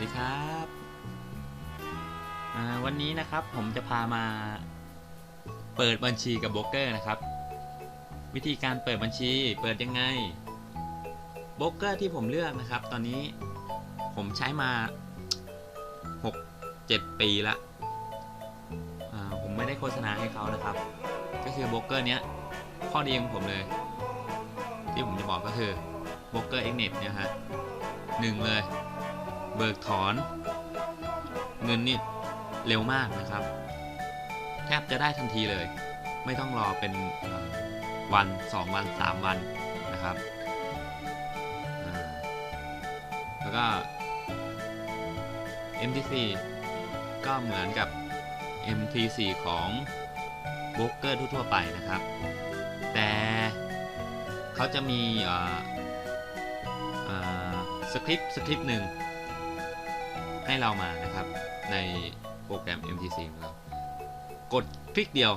ดีครับวันนี้นะครับผมจะพามาเปิดบัญชีกับโบรกเกอร์นะครับ วิธีการเปิดบัญชีเปิดยังไงโบรกเกอร์ที่ผมเลือกนะครับ ตอนนี้ผมใช้มา 6 7 ปีละผมไม่ได้โฆษณาให้เขานะครับ ก็คือโบรกเกอร์เนี้ยข้อดีของผมเลย ที่ผมจะบอกก็คือโบรกเกอร์เอ็กเน็ตเนี่ยฮะหนึ่งเลย เบิกถอน เงินนี่เร็วมากนะครับ แทบจะได้ทันทีเลย ไม่ต้องรอเป็นเอ่อวัน 2 วัน 3 วันนะครับ แล้วก็ MT4 ก็เหมือนกับ MT4 ของโบรกเกอร์ทั่วไปนะครับ แต่เขาจะมีอ่อเอ่อสคริปต์สคริปต์หนึ่ง ให้เรามานะครับ ในโปรแกรม MTC ของเรา กดคลิกเดียว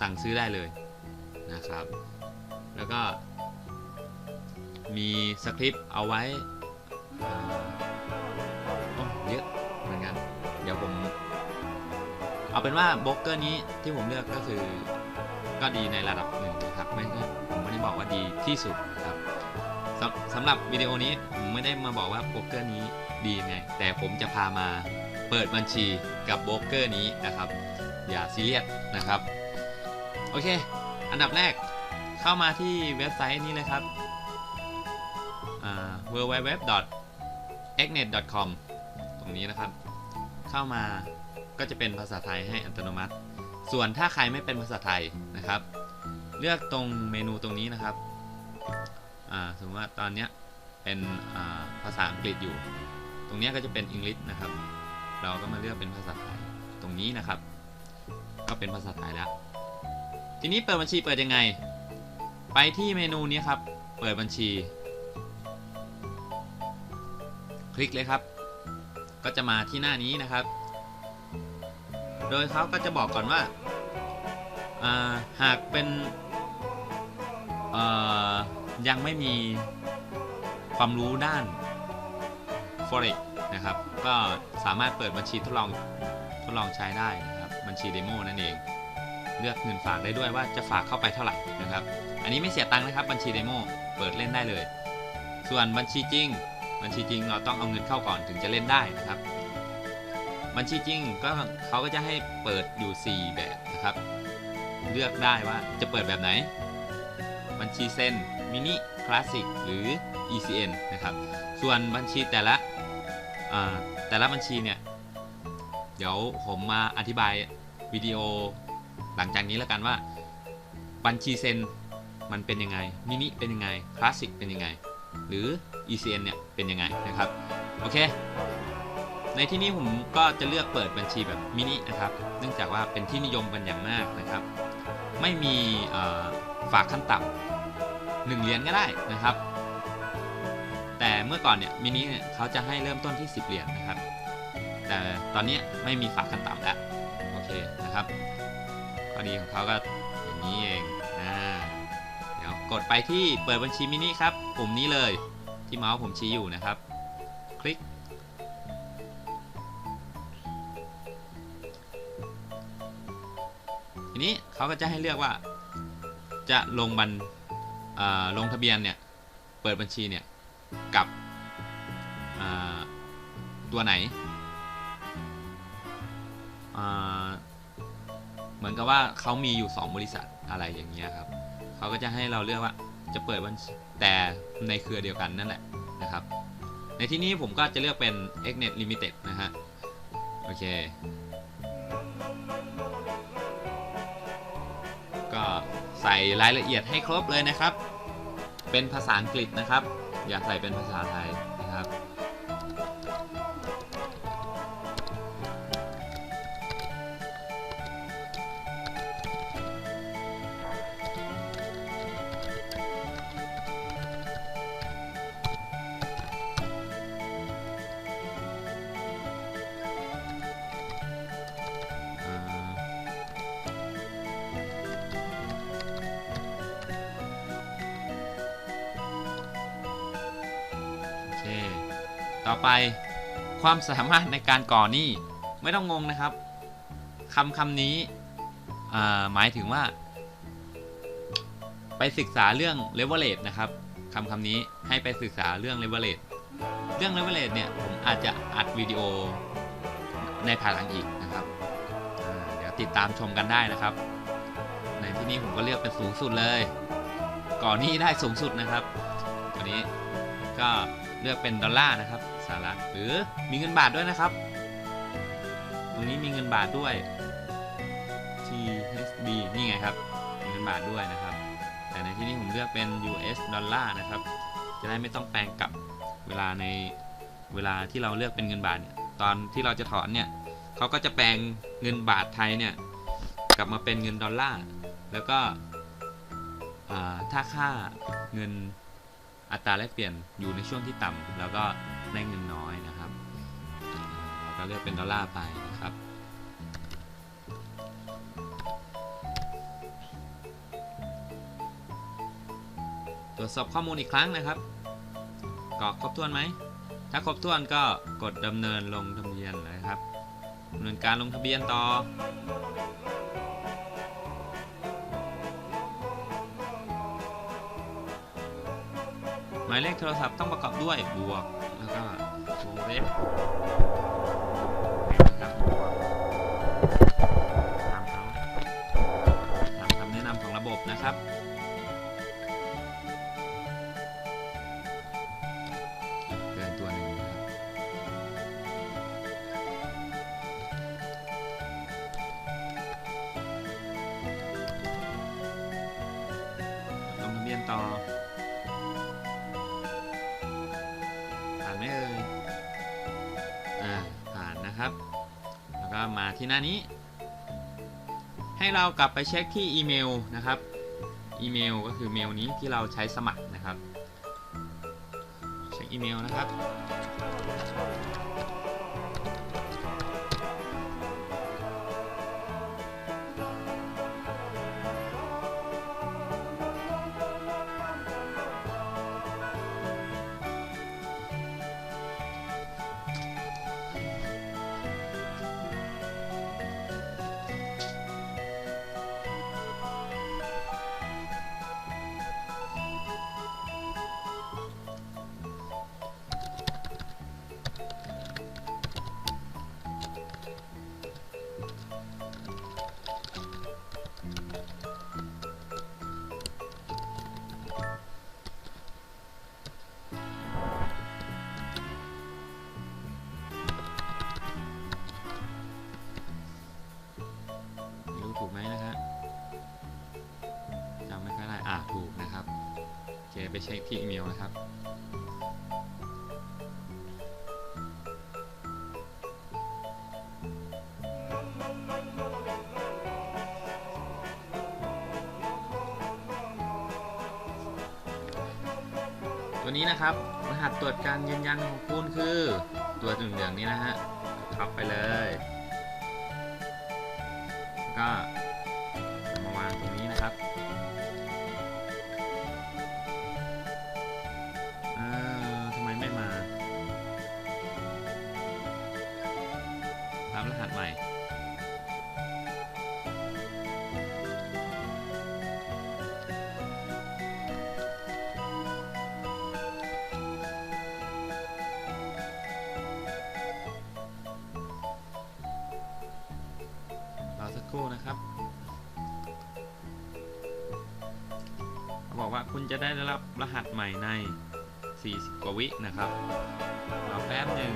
สั่งซื้อได้เลยนะครับ แล้วก็ มีสคริปต์เอาไว้เยอะเหมือนกัน เดี๋ยวผม เอาเป็นว่าโบรกเกอร์นี้ที่ผมเลือกก็คือก็ดีในระดับหนึ่งนะครับไม่ได้ผมไม่ได้บอกว่าดีที่สุดนะครับ สำสำหรับวิดีโอนี้ผมไม่ได้มาบอกว่าโบรกเกอร์นี้ดีไง แต่ผมจะพามาเปิดบัญชีกับโบรกเกอร์นี้นะครับ อย่าซีเรียสนะครับ โอเค อันดับแรกเข้ามาที่เว็บไซต์นี้เลยครับอ่า www.xnet.com ตรงนี้นะครับ เข้ามาก็จะเป็นภาษาไทยให้อัตโนมัติ ส่วนถ้าใครไม่เป็นภาษาไทยนะครับ เลือกตรงเมนูตรงนี้นะครับ สมมติว่าตอนเนี้ยเป็นอ่าภาษาอังกฤษอยู่ ตรงเนี้ยก็จะเป็นอังกฤษนะครับ เราก็มาเลือกเป็นภาษาไทยตรงนี้นะครับ ก็เป็นภาษาไทยแล้ว ทีนี้เปิดบัญชีเปิดยังไง ไปที่เมนูนี้ครับ เปิดบัญชี คลิกเลยครับ ก็จะมาที่หน้านี้นะครับ โดยเขาก็จะบอกก่อนว่าอ่าหากเป็นอ่อ ยังไม่มีความรู้ด้าน Forex นะครับ ก็สามารถเปิดบัญชีทดลองทดลองใช้ได้นะครับ บัญชีเดโมนั่นเอง เลือกเงินฝากได้ด้วยว่าจะฝากเข้าไปเท่าไหร่นะครับ อันนี้ไม่เสียตังค์นะครับ บัญชีเดโมเปิดเล่นได้เลย ส่วนบัญชีจริง บัญชีจริงเราต้องเอาเงินเข้าก่อนถึงจะเล่นได้นะครับ บัญชีจริงก็เขาก็จะให้เปิดอยู่ 4 แบบนะครับ เลือกได้ว่าจะเปิดแบบไหน บัญชีเซน มินิคลาสสิกหรือ ECN นะครับ ส่วนบัญชีแต่ละแต่ละบัญชีเนี่ย เดี๋ยวผมมาอธิบายวิดีโอหลังจากนี้แล้วกันว่า บัญชีเซนมันเป็นยังไง มินิเป็นยังไง คลาสสิกเป็นยังไง หรือ ECN เนี่ยเป็นยังไงนะครับ โอเค ในที่นี้ผมก็จะเลือกเปิดบัญชีแบบมินินะครับ เนื่องจากว่าเป็นที่นิยมกันอย่างมากนะครับ ไม่มีฝากขั้นต่ำ หนึ่งเหรียญก็ได้นะครับ แต่เมื่อก่อนเนี่ยมินิเนี่ยเขาจะให้เริ่มต้นที่ 10 เหรียญนะครับ แต่ตอนนี้ไม่มีฝากขั้นต่ำแล้วโอเคนะครับข้อดีของเขาก็อย่างนี้เองอ่าเดี๋ยวกดไปที่เปิดบัญชีมินิครับปุ่มนี้เลยที่เมาส์ผมชี้อยู่นะครับ คลิกทีนี้เขาก็จะให้เลือกว่าจะลงบัน ลงทะเบียนเนี่ย เปิดบัญชีเนี่ย กับตัวไหน เหมือนกับว่าเขามีอยู่ 2 บริษัทอะไรอย่างเงี้ยครับเขาก็จะให้เราเลือกว่าจะเปิดบัญชีแต่ในเครือเดียวกันนั่นแหละนะครับ ในที่นี้ผมก็จะเลือกเป็น Xnet Limited นะฮะ โอเค ก็ใส่รายละเอียดให้ครบเลยนะครับ เป็นภาษาอังกฤษนะครับ อย่าใส่เป็นภาษาไทย ต่อไปความสามารถในการก่อหนี้ไม่ต้องงงนะครับคำคำนี้หมายถึงว่า ไปศึกษาเรื่อง leverage นะครับคำคำนี้ให้ไปศึกษาเรื่อง leverage เรื่อง leverage เนี่ยผมอาจจะอัดวิดีโอในภายหลังอีกนะครับเดี๋ยวติดตามชมกันได้นะครับ ในที่นี้ผมก็เลือกเป็นสูงสุดเลย ก่อนหนี้ได้สูงสุดนะครับตัวนี้ก็เลือกเป็นดอลลาร์นะครับ หรัฐหรือมีเงินบาทด้วยนะครับ ตรงนี้มีเงินบาทด้วย THB นี่ไงครับมีเงินบาทด้วยนะครับ แต่ในที่นี้ผมเลือกเป็น US ดอลลาร์นะครับ จะได้ไม่ต้องแปลงกลับเวลาในเวลาที่เราเลือกเป็นเงินบาทเนี่ยตอนที่เราจะถอนเนี่ยเขาก็จะแปลงเงินบาทไทยเนี่ยกลับมาเป็นเงินดอลลาร์แล้วก็ถ้าค่าเงินอัตราแลกเปลี่ยนอยู่ในช่วงที่ต่ำแล้วก็ ได้เงินน้อยนะครับเราก็เลือกเป็นดอลลาร์ไปนะครับตรวจสอบข้อมูลอีกครั้งนะครับกรอกครบถ้วนไหม ถ้าครบถ้วนก็กดดำเนินลงทะเบียนเลยครับดำเนินการลงทะเบียนต่อหมายเลขโทรศัพท์ต้องประกอบด้วยบวก แนะครับ แล้วก็มาที่หน้านี้ ให้เรากลับไปเช็คที่อีเมลนะครับ อีเมลก็คือเมลนี้ที่เราใช้สมัครนะครับ เช็คอีเมลนะครับ เช็คที่อีเมลนะครับ ตัวนี้นะครับ รหัสตรวจการยืนยันของคุณคือตัวเหลืองนี้นะฮะท็อปไปเลย ก็ ว่าคุณจะได้รับรหัสใหม่ใน 40 กว่าวินะครับรอแป๊บหนึ่ง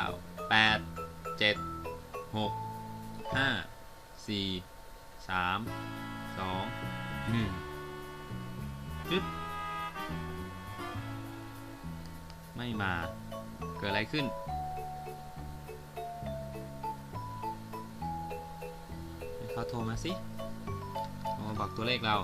าแปดเจ็ดหกห้าสี่สามสองหนึ่งปึ๊บไม่มาเกิดอะไรขึ้น เขาโทรมาสิโทรมาบอกตัวเลขเรา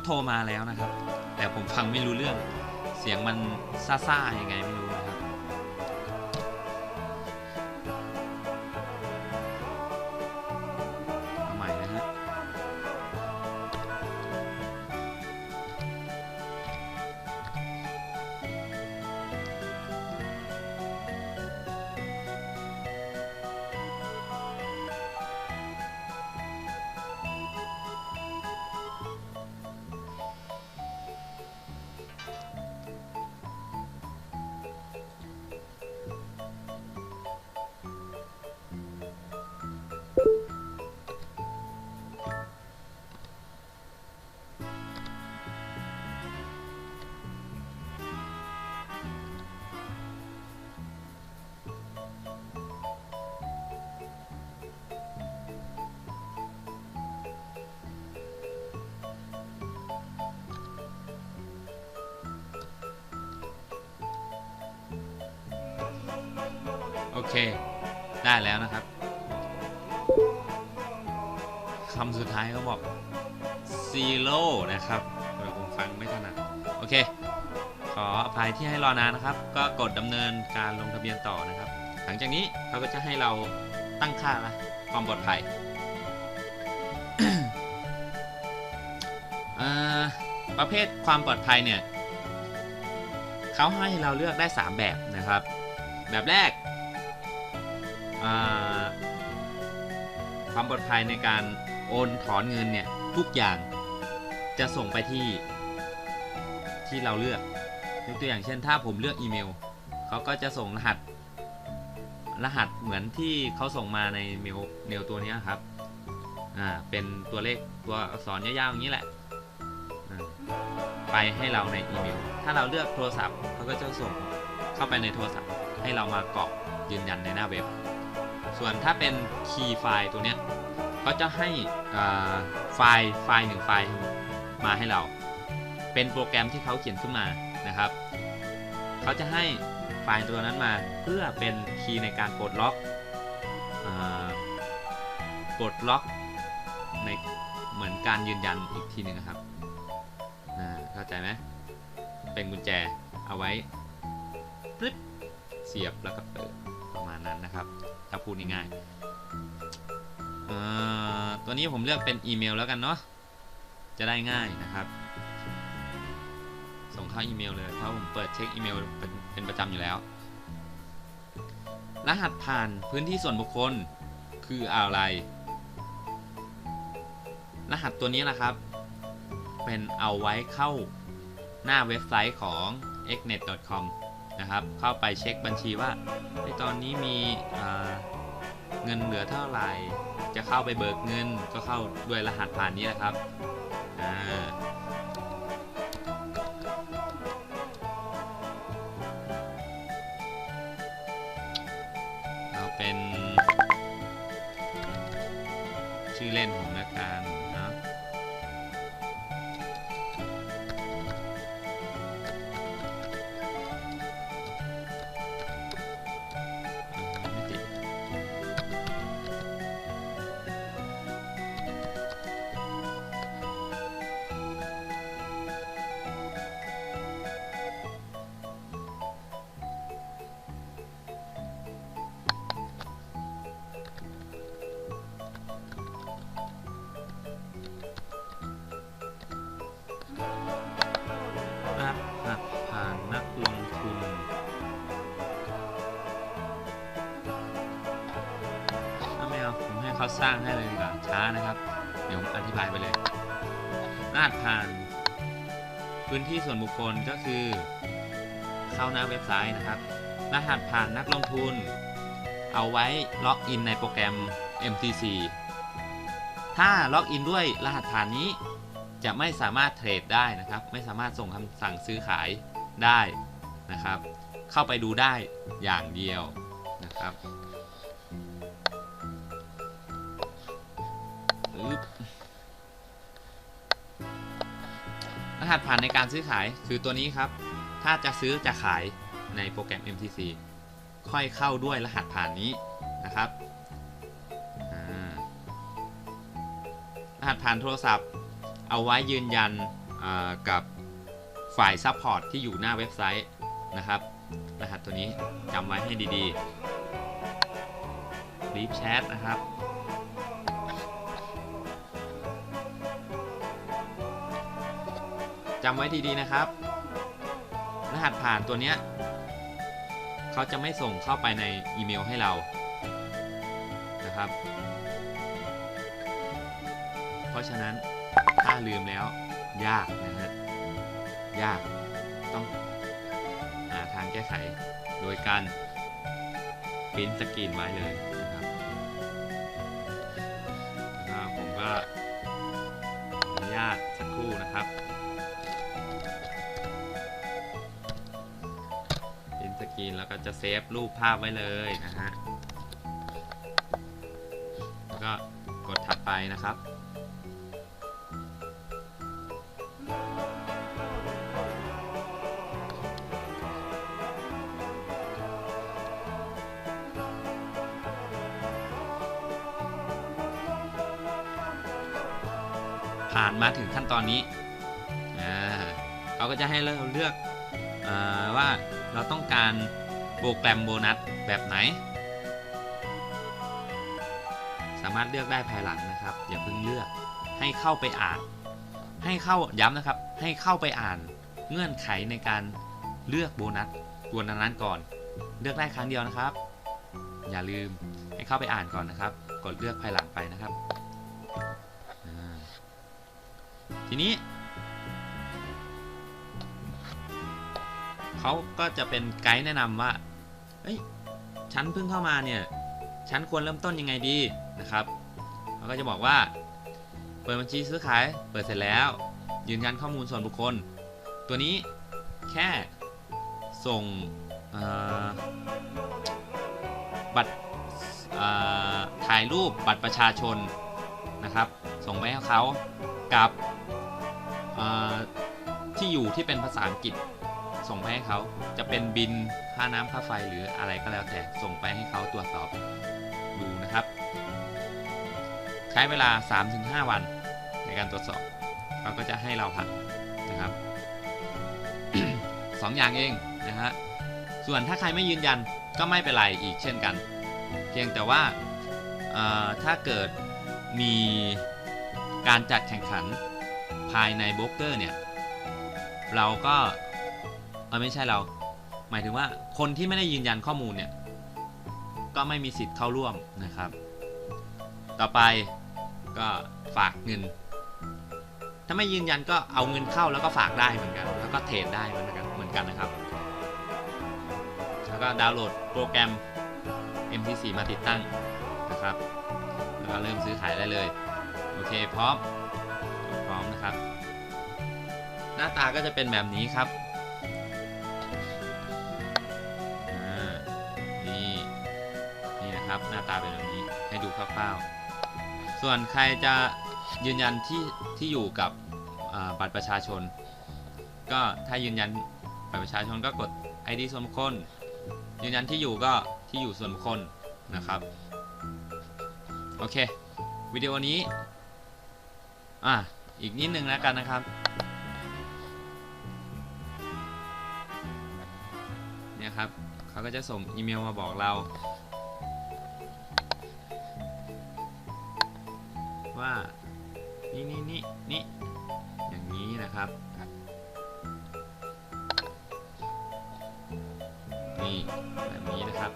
เขาโทรมาแล้วนะครับ แต่ผมฟังไม่รู้เรื่อง เสียงมันซ่าๆยังไงไม่รู้นะครับ เค ได้แล้วนะครับคำสุดท้ายเขาบอก zero นะครับเดี๋ยวผมฟังไม่ถนัดโอเค ขออภัยที่ให้รอนานนะครับ ก็กดดำเนินการลงทะเบียนต่อนะครับ หลังจากนี้เขาก็จะให้เราตั้งค่าละความปลอดภัยอ่อประเภทความปลอดภัยเนี่ยเขาให้เราเลือกได้ 3 แบบนะครับ แบบแรก ความปลอดภัยในการโอนถอนเงินเนี่ยทุกอย่างจะส่งไปที่ที่เราเลือกยกตัวอย่างเช่น ถ้าผมเลือกอีเมลเขาก็จะส่งรหัส รหัสเหมือนที่เขาส่งมาในเมลเมลตัวนี้ครับอ่าเป็นตัวเลขตัวอักษรยาวๆอย่างนี้แหละไปให้เราในอีเมล ถ้าเราเลือกโทรศัพท์เขาก็จะส่งเข้าไปในโทรศัพท์ ให้เรามากรอกยืนยันในหน้าเว็บ ส่วนถ้าเป็นคีย์ไฟล์ตัวเนี้ยก็จะให้ไฟล์ไฟล์หนึ่งไฟล์มาให้เรา เป็นโปรแกรมที่เขาเขียนขึ้นมานะครับเขาจะให้ไฟล์ตัวนั้นมาเพื่อเป็นคีย์ในการปลดล็อกปลดล็อกในเหมือนการยืนยันอีกทีหนึ่งครับเข้าใจไหมเป็นกุญแจเอาไว้ปึ๊บเสียบแล้วก็เปิด ถ้าพูดง่ายๆตัวนี้ผมเลือกเป็นอีเมลแล้วกันเนาะ จะได้ง่ายนะครับ ส่งเข้าอีเมลเลยเพราะผมเปิดเช็คอีเมลเป็นประจำอยู่แล้ว รหัสผ่านพื้นที่ส่วนบุคคลคืออะไร รหัสตัวนี้นะครับ เป็นเอาไว้เข้าหน้าเว็บไซต์ของ xnet.com นะครับ เข้าไปเช็คบัญชีว่าในตอนนี้มีเงินเหลือเท่าไหร่ จะเข้าไปเบิกเงินก็เข้าด้วยรหัสผ่านนี้แหละครับเอาเป็นชื่อเล่น สร้างให้เลยดีกว่าช้านะครับ เดี๋ยวผมอธิบายไปเลยรหัสผ่าน พื้นที่ส่วนบุคคลก็คือ เข้าหน้าเว็บไซต์นะครับ รหัสผ่านนักลงทุน เอาไว้ล็อกอินในโปรแกรม MTC ถ้าล็อกอินด้วยรหัสผ่านนี้จะไม่สามารถเทรดได้นะครับ ไม่สามารถส่งคำสั่งซื้อขายได้นะครับ เข้าไปดูได้อย่างเดียวนะครับ รหัสผ่านในการซื้อขายคือตัวนี้ครับ ถ้าจะซื้อจะขายในโปรแกรม MTC ค่อยเข้าด้วยรหัสผ่านนี้นะครับ รหัสผ่านโทรศัพท์ เอาไว้ยืนยันกับฝ่ายซัพพอร์ตที่อยู่หน้าเว็บไซต์นะครับ รหัสตัวนี้จำไว้ให้ดีๆ Deep Chat นะครับ จำไว้ดีๆนะครับ รหัสผ่านตัวเนี้ยเขาจะไม่ส่งเข้าไปในอีเมลให้เรานะครับ เพราะฉะนั้นถ้าลืมแล้วยากนะฮะยากต้องหาทางแก้ไขโดยการปริ้นสกรีนไว้เลย ล้วก็จะเซฟรูปภาพไว้เลยนะฮะแล้วก็กดถัดไปนะครับ ผ่านมาถึงขั้นตอนนี้เขาก็จะให้เราเลือกอว่าเราต้องการ โปรแกรมโบนัสแบบไหน สามารถเลือกได้ภายหลังนะครับ อย่าเพิ่งเลือกให้เข้าไปอ่าน ให้เข้าย้ำนะครับ ให้เข้าไปอ่านเงื่อนไขในการเลือกโบนัสตัวนั้นๆก่อน เลือกได้ครั้งเดียวนะครับ อย่าลืมให้เข้าไปอ่านก่อนนะครับ กดเลือกภายหลังไปนะครับทีนี้เขาก็จะเป็นไกด์แนะนำว่า เฮ้ยฉันเพิ่งเข้ามาเนี่ยฉันควรเริ่มต้นยังไงดีนะครับเขาก็จะบอกว่า เปิดบัญชีซื้อขาย เปิดเสร็จแล้ว ยืนยันข้อมูลส่วนบุคคล ตัวนี้แค่ส่งบัตรถ่ายรูปบัตรประชาชนนะครับ ส่งไปให้เขากับที่อยู่ที่เป็นภาษาอังกฤษ ส่งไปให้เขาจะเป็นบินค่าน้ำค่าไฟหรืออะไรก็แล้วแต่ส่งไปให้เขาตรวจสอบดูนะครับ ใช้เวลา 3-5 วันในการตรวจสอบเขาก็จะให้เราผ่านนะครับสองอย่างเองนะฮะส่วนถ้าใครไม่ยืนยันก็ไม่เป็นไรอีกเช่นกัน เพียงแต่ว่าถ้าเกิดมีการจัดแข่งขันภายในโบรกเกอร์เนี่ย เราก็ เออไม่ใช่เรา หมายถึงว่าคนที่ไม่ได้ยืนยันข้อมูลเนี่ย ก็ไม่มีสิทธิ์เข้าร่วมนะครับ ต่อไปก็ฝากเงิน ถ้าไม่ยืนยันก็เอาเงินเข้าแล้วก็ฝากได้เหมือนกัน แล้วก็เทรดได้เหมือนกันเหมือนกันนะครับ แล้วก็ดาวน์โหลดโปรแกรม MT4 มาติดตั้งนะครับ แล้วก็เริ่มซื้อขายได้เลย โอเคพร้อมพร้อมนะครับ หน้าตาก็จะเป็นแบบนี้ครับ นะครับ หน้าตาเป็นแบบนี้ให้ดูคร่าวๆ ส่วนใครจะยืนยันที่ที่อยู่กับบัตรประชาชน ก็ถ้ายืนยันบัตรประชาชนก็กด ID ส่วนบุคคลยืนยันที่อยู่ก็ที่อยู่ส่วนบุคคลนะครับโอเควิดีโอนี้อะอีกนิดนึงแล้วกันนะครับเนี่ยครับเขาก็จะส่งอีเมลมาบอกเรา ว่านี่นี่นี่นี่อย่างนี้นะครับ นี่แบบนี้นะครับ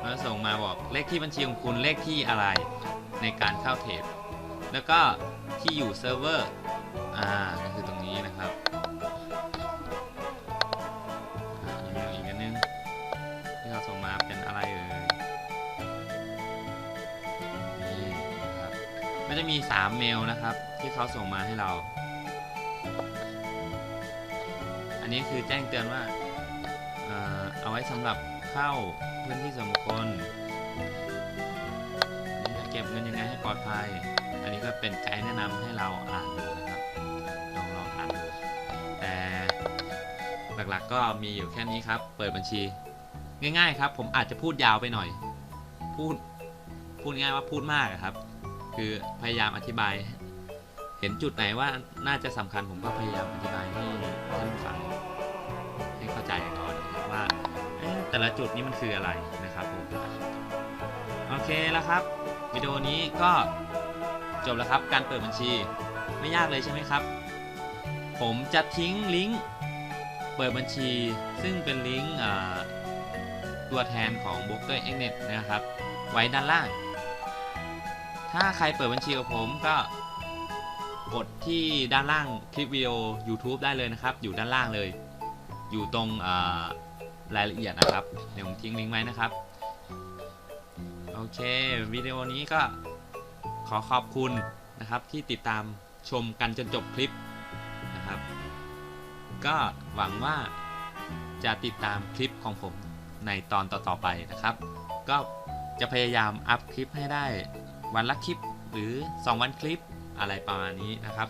แล้วส่งมาบอกเลขที่บัญชีของคุณเลขที่อะไรในการเข้าเทรดแล้วก็ที่อยู่เซิร์ฟเวอร์อ่าก็คือ มี 3 เมลนะครับ ที่เขาส่งมาให้เรา อันนี้คือแจ้งเตือนว่าเอาไว้สำหรับเข้าพื้นที่ส่วนบุคคลจะเก็บเงินยังไงให้ปลอดภัย อันนี้ก็เป็นไกด์แนะนำให้เราอ่านดูนะครับลองลองอ่านดูแต่หลักๆก็มีอยู่แค่นี้ครับ เปิดบัญชี ง่าย ๆ ครับ ผมอาจจะพูดยาวไปหน่อย พูดพูดง่ายว่าพูดมากครับ คือพยายามอธิบาย เห็นจุดไหนว่าน่าจะสำคัญผมก็พยายามอธิบายให้ท่านฟังให้เข้าใจก่อนนะครับว่าแต่ละจุดนี้มันคืออะไรนะครับผมโอเคแล้วครับวิดีโอนี้ก็จบแล้วครับการเปิดบัญชีไม่ยากเลยใช่ไหมครับ ผมจะทิ้งลิงก์เปิดบัญชี ซึ่งเป็นลิงก์ตัวแทนของ b r o k e r x n e t นะครับ ไว้ด้านล่าง ถ้าใครเปิดบัญชีกับผมก็กดที่ด้านล่างคลิปวิดีโอ YouTube ได้เลยนะครับ อยู่ด้านล่างเลย อยู่ตรงรายละเอียดนะครับ เดี๋ยวผมทิ้งลิงก์ไว้นะครับ โอเค วิดีโอนี้ก็ขอขอบคุณนะครับที่ติดตามชมกันจนจบคลิปนะครับ ก็หวังว่าจะติดตามคลิปของผมในตอนต่อๆไปนะครับ ก็จะพยายามอัพคลิปให้ได้ วันละคลิปหรือ 2 วันคลิปอะไรประมาณนี้นะครับ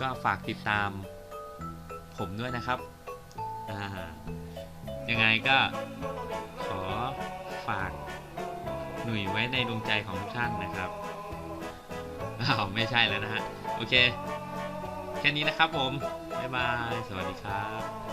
ก็ฝากติดตามผมด้วยนะครับยังไงก็ขอฝากหนุ่ยไว้ในดวงใจของทุกท่านนะครับอ้าวไม่ใช่แล้วนะฮะ โอเค แค่นี้นะครับผม บ๊ายบาย สวัสดีครับ